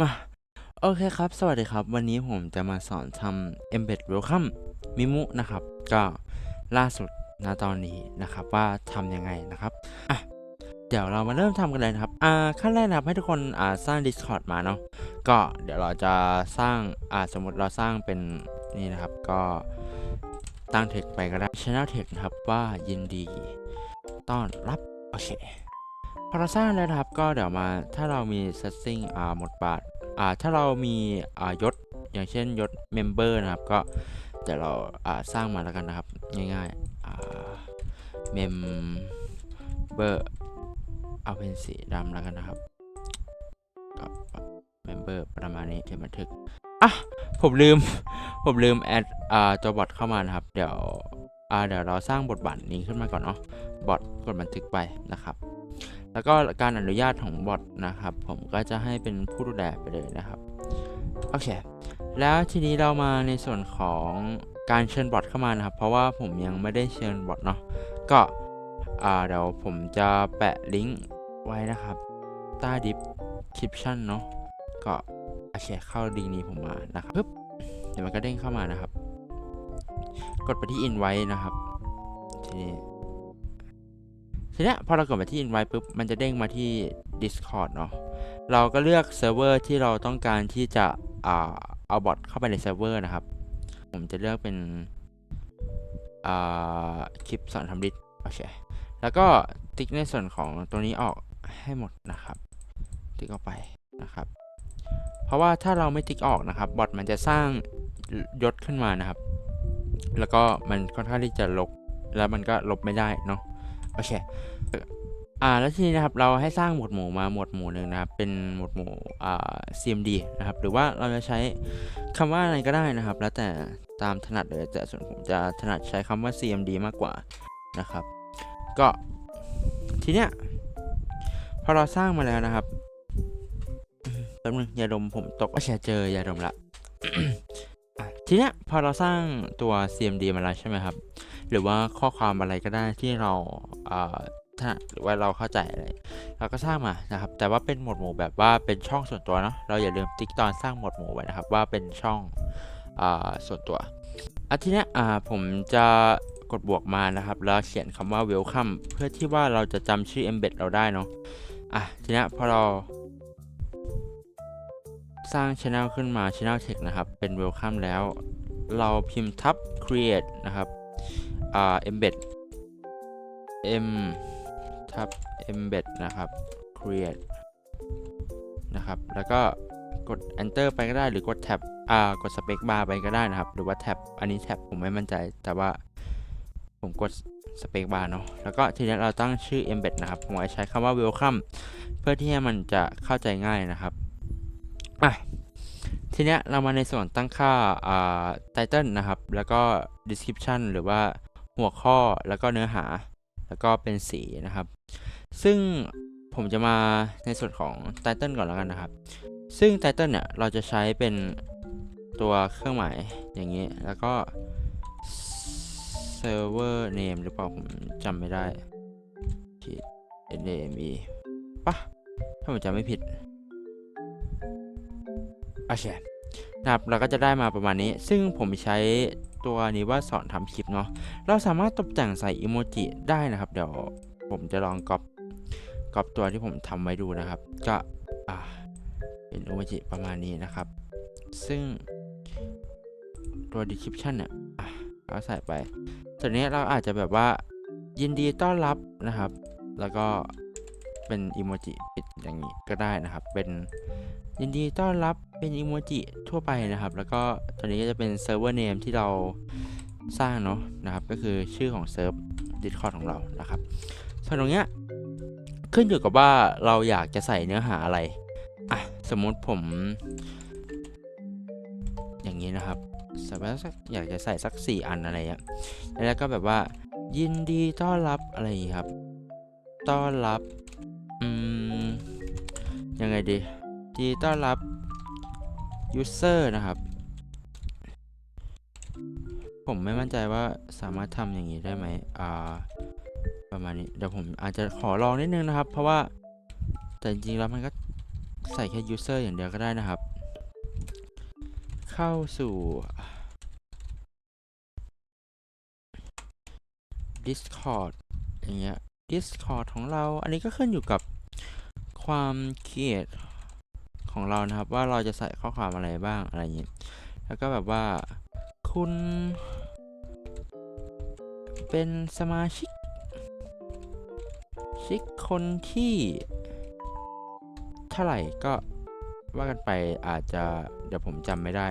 มาโอเคครับ สวัสดีครับ วันนี้ผมจะมาสอนทำ embed welcome มิมุนะครับ ก็ล่าสุดณตอนนี้นะครับว่าทำยังไงนะครับอะเดี๋ยวเรามาเริ่มทำกันเลยนะครับอ่าขั้นแรกนะครับให้ทุกคนอ่าสร้าง Discord มาเนาะก็เดี๋ยวเราจะสร้างอ่าสมมติเราสร้างเป็นนี่นะครับ ก็ตั้งเทคไปก็ได้ channel text นะครับว่ายินดี ต้อนรับ โอเค พอเราสร้างแล้วนะครับก็เดี๋ยวมาถ้าเรามี setting อ่าหมดบาทอ่าถ้าเรามีอ่ายศอย่างเช่นยศ member นะครับก็เดี๋ยวเราอ่าสร้างมาแล้วกันนะครับ ง่ายๆอ่า member เอาเป็นสีดำแล้วกันนะครับก็ member ประมาณนี้เขียนบันทึกอะผมลืม ผมลืมแอดอ่าตัวบอทเข้ามานะครับ เดี๋ยว อ่าเดี๋ยวเราสร้างบทบาทนี้ขึ้นมาก่อนเนาะบอทกดบันทึกไปนะครับ แล้วก็การอนุญาตของบอทนะครับ ผมก็จะให้เป็นผู้ดูแลไปเลยนะครับโอเคแล้วทีนี้เรามาในส่วนของการเชิญบอทเข้ามานะครับ เพราะว่าผมยังไม่ได้เชิญบอทเนาะก็เดี๋ยวผมจะแปะลิงก์ไว้นะครับใต้ description เนาะก็โอเคเข้าลิงนี้ผมมานะครับปึ๊บเดี๋ยวมันก็เด้งเข้ามานะครับ กดไปที่ invite นะครับทีนี้ทีนี้พอเรากดไปที่ invite ปุ๊บมันจะเด้งมาที่ Discord เนาะเราก็เลือกเซิร์ฟเวอร์ที่เราต้องการที่จะอ่าเอาบอทเข้าไปในเซิร์ฟเวอร์นะครับ ผมจะเลือกเป็นคลิปสอนทำดิสโอเค แล้วก็ติ๊กในส่วนของตัวนี้ออกให้หมดนะครับ ติ๊กออกไปนะครับ เพราะว่าถ้าเราไม่ติ๊กออกนะครับ บอทมันจะสร้างยศขึ้นมานะครับ แล้วก็มันค่อนข้างที่จะลบแล้วมันก็ลบไม่ได้เนาะโอเคอ่าแล้วทีนี้นะครับเราให้สร้างหมวดหมู่มาหมวดหมู่หนึ่งนะครับเป็นหมวดหมู่อ่า CMD นะครับหรือว่าเราจะใช้คำว่าอะไรก็ได้นะครับ แล้วแต่ตามถนัดเลยแต่ส่วนผมจะถนัดใช้คำว่า CMD มากกว่านะครับ ก็ทีเนี้ยพอเราสร้างมาแล้วนะครับแป๊บนึงยาดมผมตกก็แชร์เจอยาดมละ ทีเนี้ยพอเราสร้างตัว CMD มาแล้วใช่ไหมครับ หรือว่าข้อความอะไรก็ได้ที่เราอ่าถนัดหรือว่าเราเข้าใจอะไร เราก็สร้างมานะครับ แต่ว่าเป็นหมวดหมู่แบบว่าเป็นช่องส่วนตัวเนาะเราอย่าลืมติ๊กตอนสร้างหมวดหมู่ไว้นะครับ ว่าเป็นช่องอ่าส่วนตัวอาทีเนี้ยอ่าผมจะกดบวกมานะครับ แล้วเขียนคำว่า welcome เพื่อที่ว่าเราจะจำชื่อ embed เราได้เนาะอะทีเนี้ยพอเรา สร้าง channel ขึ้นมา channel text นะครับ เป็น welcome แล้ว เราพิมพ์ทับ create นะครับอ่า embed m ทับ embed นะครับ create นะครับ แล้วก็กด enter ไปก็ได้หรือกด tab อ่ากด space bar ไปก็ได้นะครับ หรือว่า tab อันนี้ tab ผมไม่มั่นใจ แต่ว่าผมกด space bar เนาะ แล้วก็ทีนี้เราตั้งชื่อ embed นะครับ ผมจะใช้คำว่า welcome เพื่อที่ให้มันจะเข้าใจง่ายนะครับ อะทีเนี้ยเรามาในส่วนตั้งค่าอ่า title นะครับ แล้วก็ description หรือว่าหัวข้อแล้วก็เนื้อหา แล้วก็เป็นสีนะครับ ซึ่งผมจะมาในส่วนของ title ก่อนแล้วกันนะครับ ซึ่ง title เนี่ยเราจะใช้เป็นตัวเครื่องหมายอย่างนี้ แล้วก็ server name หรือเปล่าผมจำไม่ได้ผิด name ปะถ้าผมจำไม่ผิด โอเคนะครับเราก็จะได้มาประมาณนี้ ซึ่งผมใช้ตัวนี้ว่าสอนทำคลิปเนาะเราสามารถตกแต่งใส่อิโมจิได้นะครับ เดี๋ยวผมจะลองก๊อปก๊อปตัวที่ผมทำไว้ดูนะครับ ก็อ่าเป็นอิโมจิประมาณนี้นะครับ ซึ่งตัว description เนี่ยเราใส่ไปส่วนนี้เราอาจจะแบบว่ายินดีต้อนรับนะครับ แล้วก็เป็นอิโมจิปิดอย่างนี้ก็ได้นะครับ เป็น ยินดีต้อนรับเป็นอิโมจิทั่วไปนะครับ แล้วก็ตัวนี้ก็จะเป็นเซิร์ฟเวอร์เนมที่เราสร้างเนาะนะครับ ก็คือชื่อของเซิร์ฟ Discord ของเรานะครับส่วนตรงเนี้ยขึ้นอยู่กับว่าเราอยากจะใส่เนื้อหาอะไรอะสมมุติผม อย่างนี้นะครับสมมติสักอยากจะใส่สัก 4 อันอะไรเงี้ยแล้วก็แบบว่ายินดีต้อนรับอะไรอย่างงี้ครับ ต้อนรับ อืม ยังไงดี ดีต้อนรับ user นะครับ ผมไม่มั่นใจว่าสามารถทำอย่างนี้ได้ไหมอ่าประมาณนี้เดี๋ยวผมอาจจะขอลองนิดนึงนะครับ เพราะว่าแต่จริงๆแล้วมันก็ใส่แค่ user อย่างเดียวก็ได้นะครับ เข้าสู่ Discord อย่างเงี้ย Discord ของเรา อันนี้ก็ขึ้นอยู่กับความเครียด ของเรานะครับ ว่าเราจะใส่ข้อความอะไรบ้างอะไรอย่างงี้ แล้วก็แบบว่า คุณ เป็นสมาชิก ชิกคนที่ เท่าไหร่ก็ว่ากันไปอาจจะเดี๋ยวผมจำไม่ได้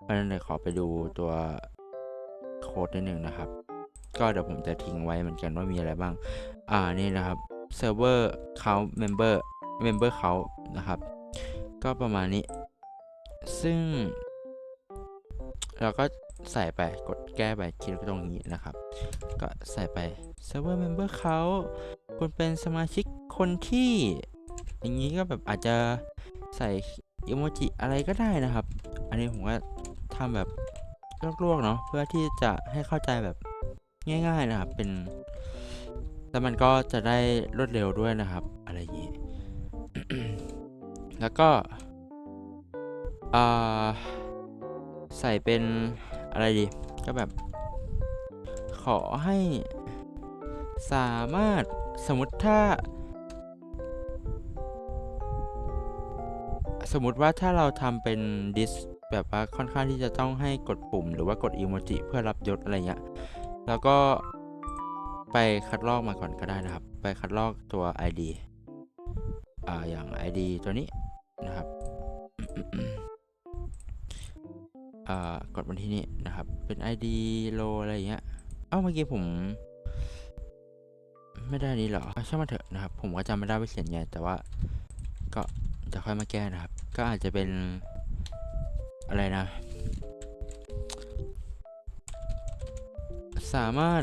เพราะฉะนั้นเลยขอไปดูตัวโค้ดนิดนึงนะครับ ก็เดี๋ยวผมจะทิ้งไว้เหมือนกันว่ามีอะไรบ้าง อ่านี่นะครับเซิร์ฟเวอร์เขาเมมเบอร์เมมเบอร์เขานะครับ ก็ประมาณนี้ ซึ่ง เราก็ใส่ไปกดแก้ไปคลิกตรงนี้นะครับ ก็ใส่ไปเซิร์ฟเวอร์เมมเบอร์เขาคุณเป็นสมาชิกคนที่ อย่างนี้ก็แบบอาจจะใส่อิโมจิอะไรก็ได้นะครับ อันนี้ผมก็ทำแบบลวกๆเนาะเพื่อที่จะให้เข้าใจแบบง่าย ๆนะครับเป็นแล้วมันก็จะได้รวดเร็วด้วยนะครับ อะไรอย่างนี้ แล้วก็ใส่เป็นอะไรดี ก็แบบ ขอให้สามารถสมมติถ้า สมมติว่าถ้าเราทำเป็นดิสแบบว่าค่อนข้างที่จะต้องให้กดปุ่ม หรือว่ากดอีโมจิเพื่อรับยศอะไรเงี้ย แล้วก็ไปคัดลอกมาก่อนก็ได้นะครับ ไปคัดลอกตัว ID อ่าอย่าง ID ตัวนี้ นะครับอ่ากดมาที่นี่นะครับ เป็น ID โลอะไรเงี้ย เอ้าเมื่อกี้ผม ไม่ได้นี้เหรอช่างมันเถอะนะครับ ผมก็จำไม่ได้ว่าเขียนไงแต่ว่า ก็จะค่อยมาแก้นะครับ ก็อาจจะเป็นอะไรนะ สามารถ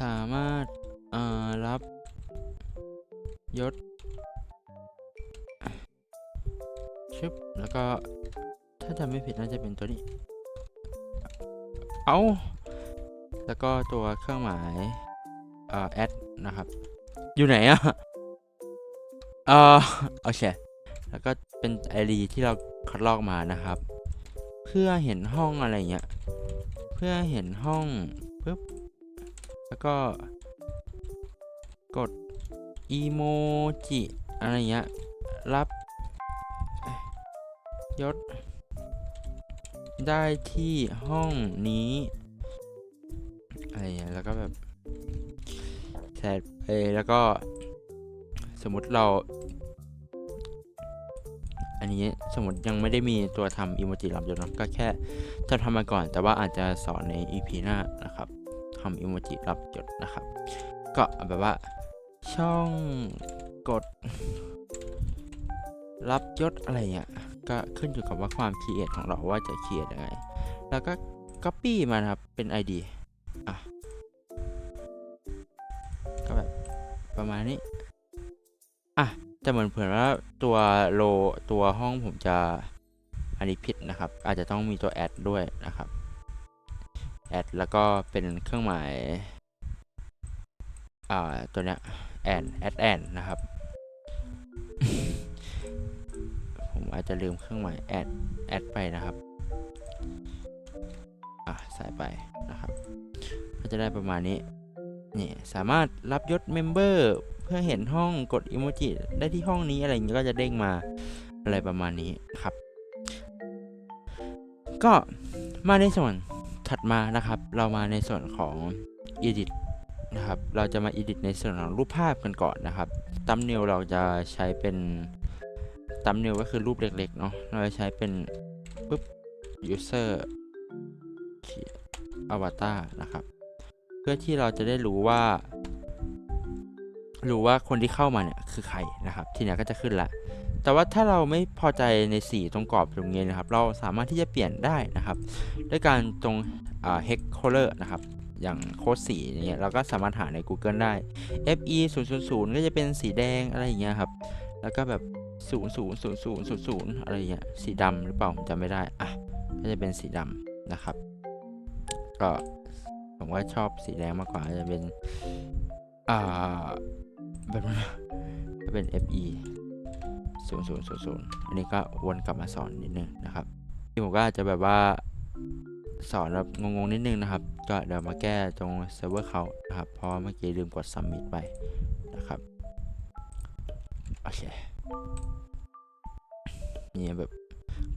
สามารถเอ่อรับยศ แล้วก็ถ้าจำไม่ผิดน่าจะเป็นตัวนี้ เอาแล้วก็ตัวเครื่องหมายเอ่อ add นะครับ อยู่ไหนอะเออโอเค แล้วก็เป็น ID ที่เราคัดลอกมานะครับ เพื่อเห็นห้องอะไรเงี้ย เพื่อเห็นห้องปุ๊บ แล้วก็กดอีโมจิอะไรเงี้ย รับ ยศ ได้ที่ห้องนี้อะไรเงี้ยแล้วก็แบบแชทเอยแล้วก็สมมติเรา อันนี้สมมติยังไม่ได้มีตัวทำอีโมจิรับยศนะก็แค่จะทำมาก่อน แต่ว่าอาจจะสอนใน EP หน้านะครับทำอีโมจิรับยศนะครับ ก็แบบว่าช่องกด รับยศอะไรเงี้ย ก็ขึ้นอยู่กับว่าความคิดของเราว่าจะเขียนยังไง แล้วก็ Copy มานะครับ เป็น ID อะ ก็แบบประมาณนี้ อะแต่เหมือนเผื่อว่าตัวโลตัวห้องผมจะอันนี้ผิดนะครับ อาจจะต้องมีตัวแอดด้วยนะครับแอดแล้วก็เป็นเครื่องหมาย อ่า ตัวเนี้ยแอนแอดแอนนะครับ อาจจะลืมเครื่องหมายแอดแอดไปนะครับอะใส่ไปนะครับ ก็จะได้ประมาณนี้นี่สามารถรับยศเมมเบอร์เพื่อเห็นห้องกดอิโมจิได้ที่ห้องนี้อะไรอย่างนี้ก็จะเด้งมาอะไรประมาณนี้ครับ ก็มาในส่วนถัดมานะครับ เรามาในส่วนของ Edit นะครับ เราจะมา Edit ในส่วนของรูปภาพกันก่อนนะครับตัมเนลเราจะใช้เป็น ตัมเนลก็คือรูปเล็กๆเนาะเราจะใช้เป็นปุ๊บ user avatar นะครับ เพื่อที่เราจะได้รู้ว่า รู้ว่าคนที่เข้ามาเนี่ยคือใครนะครับ ทีนี้ก็จะขึ้นละแต่ว่าถ้าเราไม่พอใจในสีตรงกรอบตรงนี้นะครับ เราสามารถที่จะเปลี่ยนได้นะครับ ด้วยการตรง hex color นะครับ อย่างโค้ดสีเงี้ยเราก็สามารถหาใน Google ได้ fe 0 0 0ก็จะเป็นสีแดงอะไรอย่างเงี้ยครับ แล้วก็แบบ 0 0 0 0 0 0อะไรอย่างเงี้ยสีดำหรือเปล่าผมจำไม่ได้อะก็จะเป็นสีดำนะครับ ก็ผมว่าชอบสีแดงมากกว่าจะเป็นอ่าแบบก็เป็น fe 0 0 0 0อันนี้ก็วนกลับมาสอนนิดนึงนะครับ ที่ผมก็อาจจะแบบว่าสอนแบบงงๆนิดนึงนะครับ ก็เดี๋ยวมาแก้ตรงเซิร์ฟเวอร์เขานะครับเพราะเมื่อกี้ลืมกด submit ไป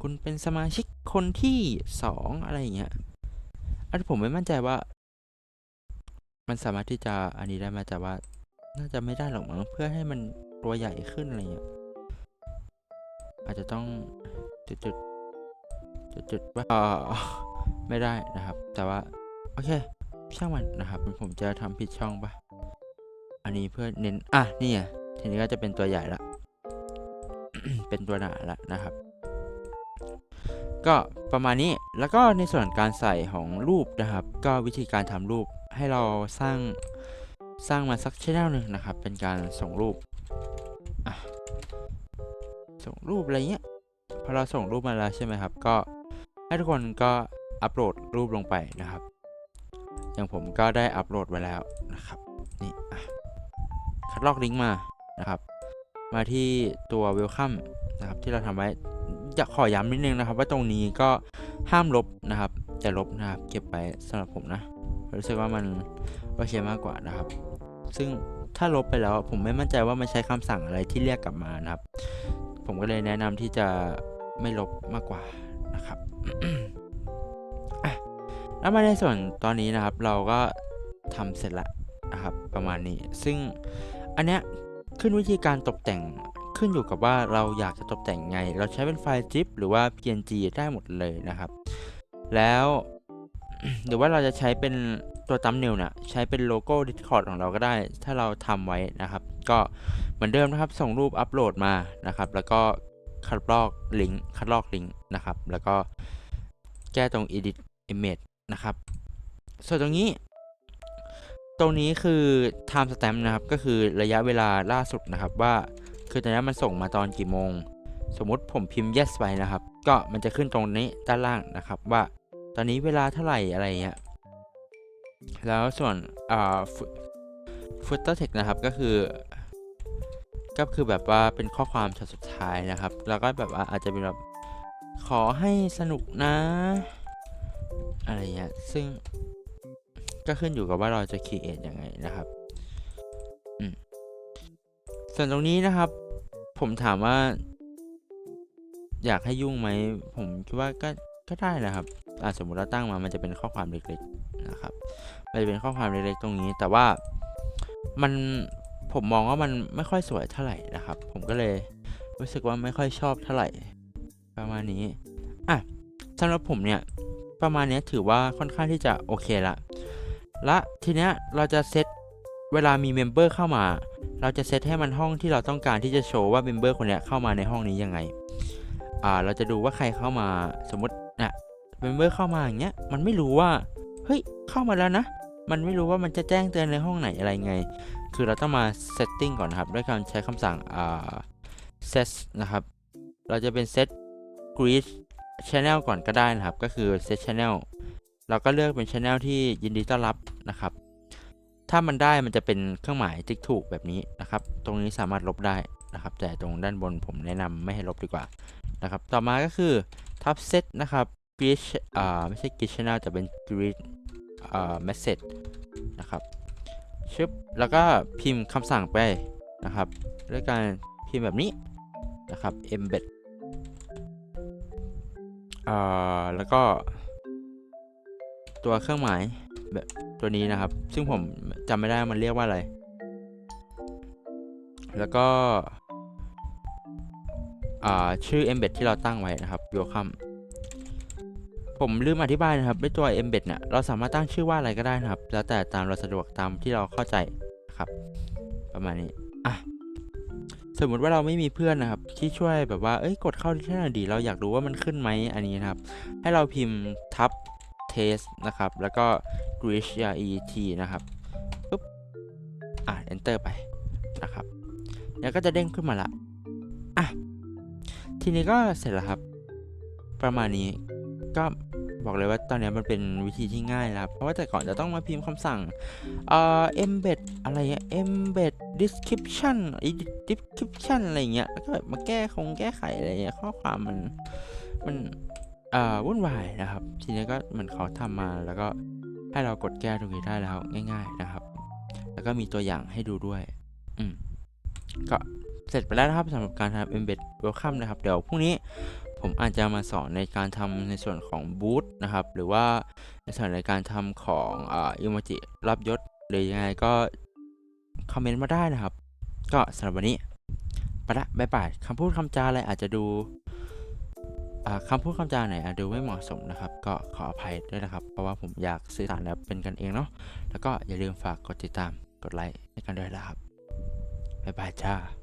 คุณเป็นสมาชิกคนที่สองอะไรอย่างเงี้ย อันนี้ผมไม่มั่นใจว่า มันสามารถที่จะอันนี้ได้ไหมแต่ว่า น่าจะไม่ได้หรอกมั้งเพื่อให้มันตัวใหญ่ขึ้นอะไรเงี้ย อาจจะต้องจุดจุดจุดจุดว่าเออไม่ได้นะครับ แต่ว่า โอเคช่างมันนะครับ ผมจะทำผิดช่องปะอันนี้เพื่อเน้น อะ นี่ไงทีนี้ก็จะเป็นตัวใหญ่ละ เป็นตัวหนาละนะครับ ก็ประมาณนี้แล้วก็ในส่วนการใส่ของรูปนะครับ ก็วิธีการทำรูปให้เราสร้างสร้างมาสักชแนลหนึ่งนะครับ เป็นการส่งรูปส่งรูปอะไรเงี้ยพอเราส่งรูปมาแล้วใช่ไหมครับ ก็ให้ทุกคนก็อัปโหลดรูปลงไปนะครับ อย่างผมก็ได้อัปโหลดไว้แล้วนะครับนี่คัดลอกลิงก์มานะครับ มาที่ตัว welcome นะครับที่เราทำไว้ อยากขอย้ำนิดนึงนะครับ ว่าตรงนี้ก็ห้ามลบนะครับจะลบนะครับ เก็บไปสำหรับผมนะรู้สึกว่ามันโอเคมากกว่านะครับ ซึ่งถ้าลบไปแล้วผมไม่มั่นใจว่ามันใช้คำสั่งอะไรที่เรียกกลับมานะครับ ผมก็เลยแนะนำที่จะไม่ลบมากกว่านะครับแล้วมาในส่วนตอนนี้นะครับ เราก็ทำเสร็จแล้วนะครับ ประมาณนี้ ซึ่งอันเนี้ยขึ้นวิธีการตกแต่ง ขึ้นอยู่กับว่าเราอยากจะตกแต่งไง เราใช้เป็นไฟล์ zip หรือว่า png ได้หมดเลยนะครับ แล้วหรือว่าเราจะใช้เป็นตัวตัมเนลน่ะใช้เป็นโลโก้ Discord ของเราก็ได้ ถ้าเราทำไว้นะครับ ก็เหมือนเดิมนะครับ ส่งรูปอัปโหลดมานะครับ แล้วก็คัดลอกลิงก์คัดลอกลิงก์นะครับ แล้วก็แก้ตรง edit image นะครับ ส่วนตรงนี้ ตรงนี้คือ time stamp นะครับ ก็คือระยะเวลาล่าสุดนะครับว่า คือตอนนี้มันส่งมาตอนกี่โมง สมมติผมพิมพ์ yes ไปนะครับ ก็มันจะขึ้นตรงนี้ด้านล่างนะครับ ว่าตอนนี้เวลาเท่าไหร่อะไรเงี้ย แล้วส่วนอ่า footer text นะครับก็คือ ก็คือแบบว่าเป็นข้อความฉบับสุดท้ายนะครับ แล้วก็แบบว่าอาจจะเป็นแบบขอให้สนุกนะ อะไรเงี้ย ซึ่งก็ขึ้นอยู่กับว่าเราจะ create ยังไงนะครับ อืม ส่วนตรงนี้นะครับ ผมถามว่า อยากให้ยุ่งไหม ผมคิดว่าก็ก็ได้นะครับอ่าสมมุติเราตั้งมา มันจะเป็นข้อความเล็กๆนะครับมันจะเป็นข้อความเล็กๆตรงนี้ แต่ว่ามันผมมองว่ามันไม่ค่อยสวยเท่าไหร่นะครับ ผมก็เลยรู้สึกว่าไม่ค่อยชอบเท่าไหร่ ประมาณนี้อะสำหรับผมเนี่ยประมาณนี้ถือว่าค่อนข้างที่จะโอเคละ และทีเนี้ยเราจะเซต เวลามีเมมเบอร์เข้ามา เราจะเซตให้มันห้องที่เราต้องการที่จะโชว์ว่าเมมเบอร์คนนี้เข้ามาในห้องนี้ยังไง อ่า เราจะดูว่าใครเข้ามา สมมตินะเมมเบอร์เข้ามาอย่างเงี้ย มันไม่รู้ว่า เฮ้ย เข้ามาแล้วนะ มันไม่รู้ว่ามันจะแจ้งเตือนในห้องไหนอะไรไง คือเราต้องมา setting ก่อนนะครับ ด้วยการใช้คำสั่ง อ่า set นะครับ เราจะเป็น set greet channel ก่อนก็ได้นะครับ ก็คือ set channel เราก็เลือกเป็น channel ที่ยินดีต้อนรับนะครับ ถ้ามันได้มันจะเป็นเครื่องหมายติ๊กถูกแบบนี้นะครับ ตรงนี้สามารถลบได้นะครับ แต่ตรงด้านบนผมแนะนำไม่ให้ลบดีกว่านะครับ ต่อมาก็คือทับเซตนะครับ grid อ่าไม่ใช่ grid channel แต่เป็น grid อ่า message นะครับชึบแล้วก็พิมพ์คำสั่งไปนะครับ ด้วยการพิมพ์แบบนี้นะครับ embed อ่าแล้วก็ตัวเครื่องหมาย แบบตัวนี้นะครับ ซึ่งผมจำไม่ได้มันเรียกว่าอะไร แล้วก็ชื่อ embed ที่เราตั้งไว้นะครับ welcome ผมลืมอธิบายนะครับด้วยตัว embed เนี่ยเราสามารถตั้งชื่อว่าอะไรก็ได้นะครับ แล้วแต่ตามเราสะดวกตามที่เราเข้าใจนะครับ ประมาณนี้อะสมมุติว่าเราไม่มีเพื่อนนะครับ ที่ช่วยแบบว่าเอ้ยกดเข้าที่ไหนดี เราอยากรู้ว่ามันขึ้นไหมอันนี้นะครับ ให้เราพิมพ์ทับ test นะครับ แล้วก็ reach r e t นะครับปุ๊บอะ enter ไปนะครับแล้วก็จะเด้งขึ้นมาละอะทีนี้ก็เสร็จแล้วครับ ประมาณนี้ก็บอกเลยว่าตอนนี้มันเป็นวิธีที่ง่ายแล้วครับ เพราะว่าแต่ก่อนจะต้องมาพิมพ์คำสั่งเอ่อ embed อะไรเงี้ย embed description edit description อะไรเงี้ยแล้วก็แบบมาแก้คงแก้ไขอะไรเงี้ยข้อความมันมันเอ่อวุ่นวายนะครับ ทีนี้ก็เหมือนเขาทำมาแล้วก็ ให้เรากดแก้ตรงนี้ได้แล้วง่าย ๆนะครับ แล้วก็มีตัวอย่างให้ดูด้วย อืมก็เสร็จไปแล้วนะครับสำหรับการทำ embed welcome นะครับ เดี๋ยวพรุ่งนี้ผมอาจจะมาสอนในการทำในส่วนของ boot นะครับ หรือว่าในส่วนในการทำของอ่า emoji รับยศหรือยังไงก็คอมเมนต์มาได้นะครับ ก็สำหรับวันนี้ไปละบ๊ายบายคำพูดคำจาอะไรอาจจะดู คำพูดคำจาไหนดูไม่เหมาะสมนะครับ ก็ขออภัยด้วยนะครับ เพราะว่าผมอยากสื่อสารแบบเป็นกันเองเนาะแล้วก็อย่าลืมฝากกดติดตามกดไลค์ให้กันด้วยนะครับบ๊ายบายจ้า